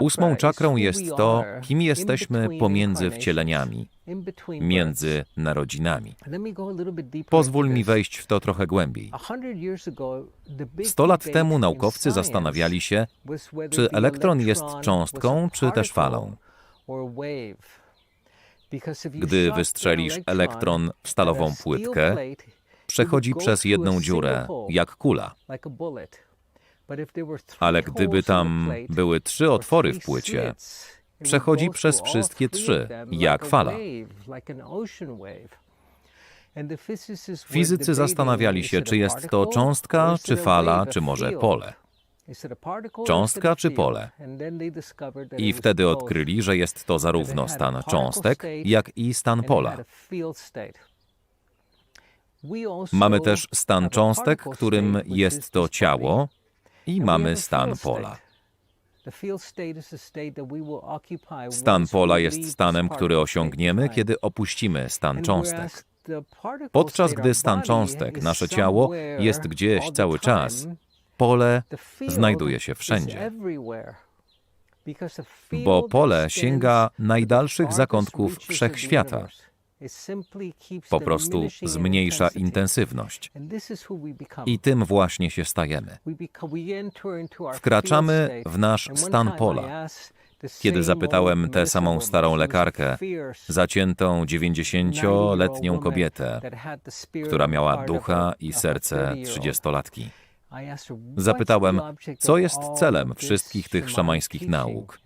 Ósmą czakrą jest to, kim jesteśmy pomiędzy wcieleniami, między narodzinami. Pozwól mi wejść w to trochę głębiej. Sto lat temu naukowcy zastanawiali się, czy elektron jest cząstką, czy też falą. Gdy wystrzelisz elektron w stalową płytkę, przechodzi przez jedną dziurę, jak kula. Ale gdyby tam były trzy otwory w płycie, przechodzi przez wszystkie trzy, jak fala. Fizycy zastanawiali się, czy jest to cząstka, czy fala, czy może pole. Cząstka czy pole? I wtedy odkryli, że jest to zarówno stan cząstek, jak i stan pola. Mamy też stan cząstek, którym jest to ciało, i mamy stan pola. Stan pola jest stanem, który osiągniemy, kiedy opuścimy stan cząstek. Podczas gdy stan cząstek, nasze ciało, jest gdzieś cały czas, pole znajduje się wszędzie. Bo pole sięga najdalszych zakątków wszechświata. Po prostu zmniejsza intensywność. I tym właśnie się stajemy. Wkraczamy w nasz stan pola. Kiedy zapytałem tę samą starą lekarkę, zaciętą 90-letnią kobietę, która miała ducha i serce trzydziestolatki. Zapytałem, co jest celem wszystkich tych szamańskich nauk?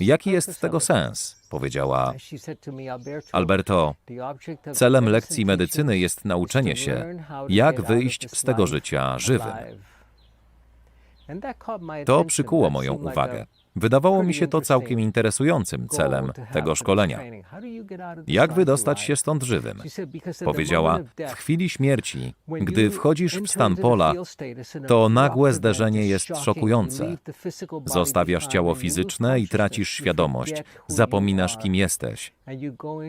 Jaki jest tego sens? Powiedziała, Alberto, celem lekcji medycyny jest nauczenie się, jak wyjść z tego życia żywym. To przykuło moją uwagę. Wydawało mi się to całkiem interesującym celem tego szkolenia. Jak wydostać się stąd żywym? Powiedziała, w chwili śmierci, gdy wchodzisz w stan pola, to nagłe zderzenie jest szokujące. Zostawiasz ciało fizyczne i tracisz świadomość, zapominasz, kim jesteś.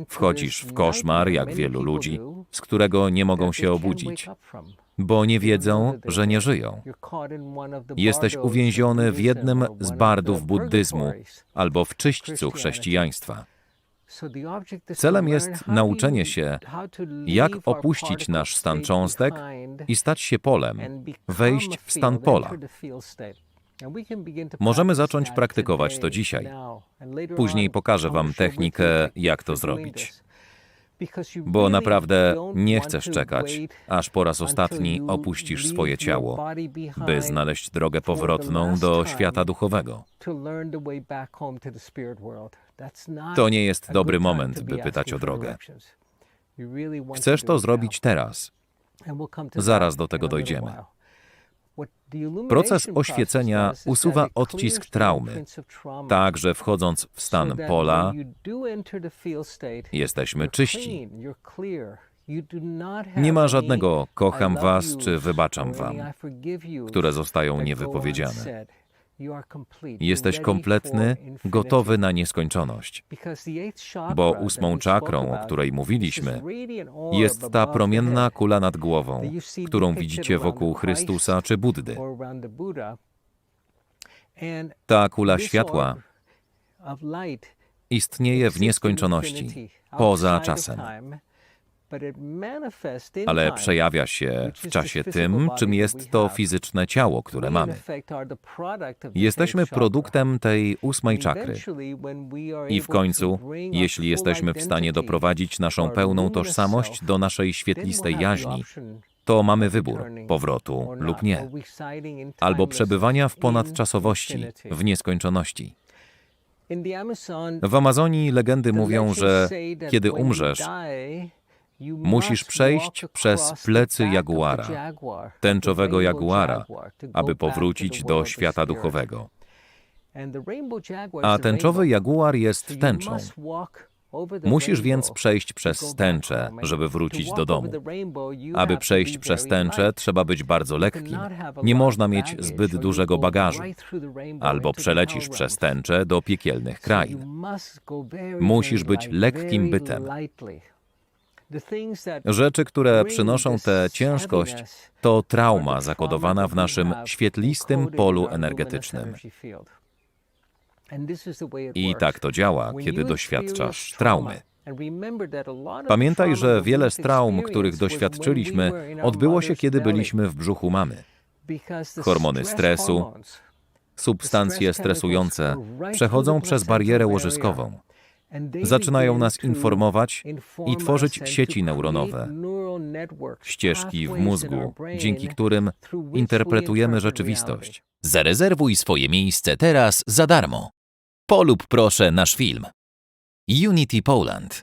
Wchodzisz w koszmar, jak wielu ludzi, z którego nie mogą się obudzić bo nie wiedzą, że nie żyją. Jesteś uwięziony w jednym z bardów buddyzmu albo w czyśćcu chrześcijaństwa. Celem jest nauczenie się, jak opuścić nasz stan cząstek i stać się polem, wejść w stan pola. Możemy zacząć praktykować to dzisiaj. Później pokażę Wam technikę, jak to zrobić bo naprawdę nie chcesz czekać, aż po raz ostatni opuścisz swoje ciało, by znaleźć drogę powrotną do świata duchowego. To nie jest dobry moment, by pytać o drogę. Chcesz to zrobić teraz. Zaraz do tego dojdziemy. Proces oświecenia usuwa odcisk traumy, tak że wchodząc w stan pola, jesteśmy czyści. Nie ma żadnego kocham was czy wybaczam wam, które zostają niewypowiedziane. Jesteś kompletny, gotowy na nieskończoność. Bo ósmą czakrą, o której mówiliśmy, jest ta promienna kula nad głową, którą widzicie wokół Chrystusa czy Buddy. Ta kula światła istnieje w nieskończoności, poza czasem ale przejawia się w czasie tym, czym jest to fizyczne ciało, które mamy. Jesteśmy produktem tej ósmej czakry. I w końcu, jeśli jesteśmy w stanie doprowadzić naszą pełną tożsamość do naszej świetlistej jaźni, to mamy wybór powrotu lub nie, albo przebywania w ponadczasowości, w nieskończoności. W Amazonii legendy mówią, że kiedy umrzesz, Musisz przejść przez plecy jaguara, tęczowego jaguara, aby powrócić do świata duchowego. A tęczowy jaguar jest tęczą. Musisz więc przejść przez tęczę, żeby wrócić do domu. Aby przejść przez tęczę, trzeba być bardzo lekkim. Nie można mieć zbyt dużego bagażu. Albo przelecisz przez tęczę do piekielnych krain. Musisz być lekkim bytem. Rzeczy, które przynoszą tę ciężkość, to trauma zakodowana w naszym świetlistym polu energetycznym. I tak to działa, kiedy doświadczasz traumy. Pamiętaj, że wiele z traum, których doświadczyliśmy, odbyło się, kiedy byliśmy w brzuchu mamy. Hormony stresu, Substancje stresujące przechodzą przez barierę łożyskową. Zaczynają nas informować i tworzyć sieci neuronowe, ścieżki w mózgu, dzięki którym interpretujemy rzeczywistość. Zarezerwuj swoje miejsce teraz za darmo. Polub proszę nasz film. Unity Poland.